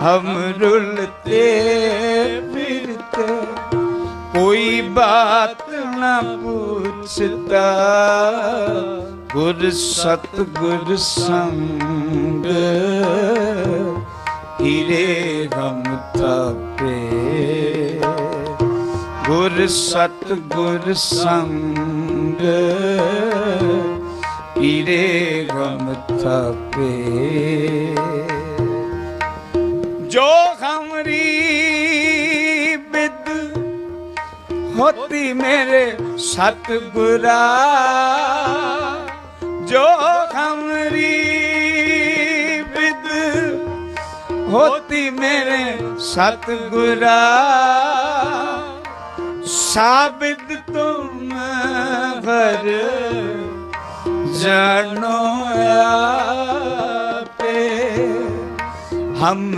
हम रुलते फिरते कोई बात न पूछता गुर सतगुर संग ਹੀਰੇ ਗਮ ਥਾਪੇ ਗੁਰ ਸਤ ਗੁਰ ਸੰਗ ਹੀਰੇ ਗਮ ਥਾਪੇ जो हमरी बिद होती मेरे सतगुरा जो हमरी बिद होती मेरे सतगुरा साबित तुम भर जानो पे हम